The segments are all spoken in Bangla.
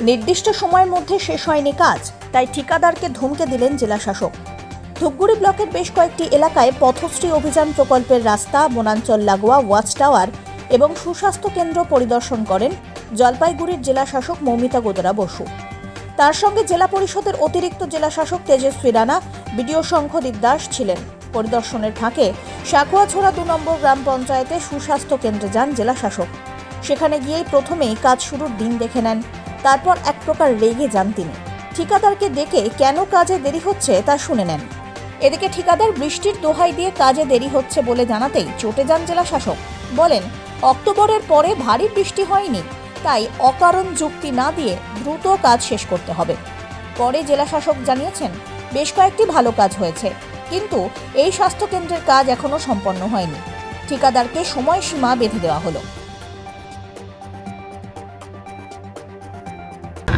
নির্দিষ্ট সময়ের মধ্যে শেষ হয়নি কাজ, তাই ঠিকাদারকে ধমকে দিলেন জেলাশাসক। ধূপগুড়ি ব্লকের বেশ কয়েকটি এলাকায় পথশ্রী অভিযান প্রকল্পের রাস্তা, বনাঞ্চল লাগোয়া ওয়াচ টাওয়ার এবং সুস্বাস্থ্য কেন্দ্র পরিদর্শন করেন জলপাইগুড়ির জেলাশাসক মৌমিতা গোদরা বসু। তার সঙ্গে জেলা পরিষদের অতিরিক্ত জেলাশাসক তেজস্বী রানা, বিডিও শঙ্খদীপ দাস ছিলেন। পরিদর্শনের ফাঁকে সাকুয়াছড়া দু নম্বর গ্রাম পঞ্চায়েতে সুস্বাস্থ্য কেন্দ্রে যান জেলাশাসক। সেখানে গিয়েই প্রথমেই কাজ শুরুর দিন দেখে নেন। তারপর এক প্রকার রেগে যান তিনি। ঠিকাদারকে দেখে কেন কাজে দেরি হচ্ছে তা শুনে নেন। এদিকে ঠিকাদার বৃষ্টির দোহাই দিয়ে কাজে দেরি হচ্ছে বলে জানাতেই চটে যান জেলাশাসক বলেন, অক্টোবরের পরে ভারী বৃষ্টি হয়নি, তাই অকারণ যুক্তি না দিয়ে দ্রুত কাজ শেষ করতে হবে। পরে জেলাশাসক জানিয়েছেন, বেশ কয়েকটি ভালো কাজ হয়েছে, কিন্তু এই স্বাস্থ্যকেন্দ্রের কাজ এখনও সম্পন্ন হয়নি। ঠিকাদারকে সময়সীমা বেঁধে দেওয়া হলো।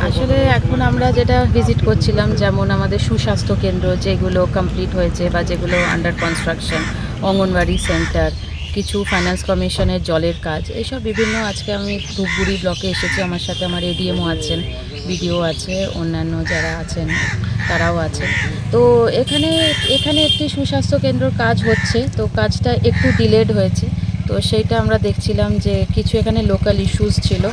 আসলে এখন আমরা যেটা ভিজিট করছিলাম, যেমন আমাদের সুস্বাস্থ্য কেন্দ্র যেগুলো কমপ্লিট হয়েছে বা যেগুলো আন্ডার কনস্ট্রাকশন অঙ্গনওয়াড়ি সেন্টার কিছু ফাইন্যান্স কমিশনের জলের কাজ এইসব বিভিন্ন আজকে আমি ধূপগুড়ি ব্লকে এসেছি। আমার সাথে আমার এডিএমও আছেন বিডিও আছে, অন্যান্য যারা আছেন, তারাও আছেন। তো এখানে এখানে একটি সুস্বাস্থ্য কেন্দ্র কাজ হচ্ছে, তো কাজটা একটু ডিলেড হয়েছে। তো সেইটা আমরা দেখছিলাম যে কিছু এখানে লোকাল ইস্যুস ছিল।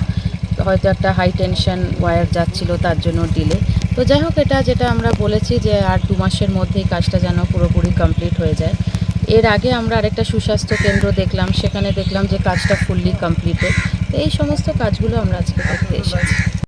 হয়তো একটা হাই টেনশন ওয়্যার যাচ্ছিল তার জন্য ডিলে তো যাই হোক, এটা যেটা আমরা বলেছি যে আর দু মাসের মধ্যেই কাজটা যেন পুরোপুরি কমপ্লিট হয়ে যায়। এর আগে আমরা আরেকটা সুস্বাস্থ্য কেন্দ্র দেখলাম, সেখানে দেখলাম যে কাজটা ফুললি কমপ্লিটেড তো এই সমস্ত কাজগুলো আমরা আজকে দেখতে এসেছি।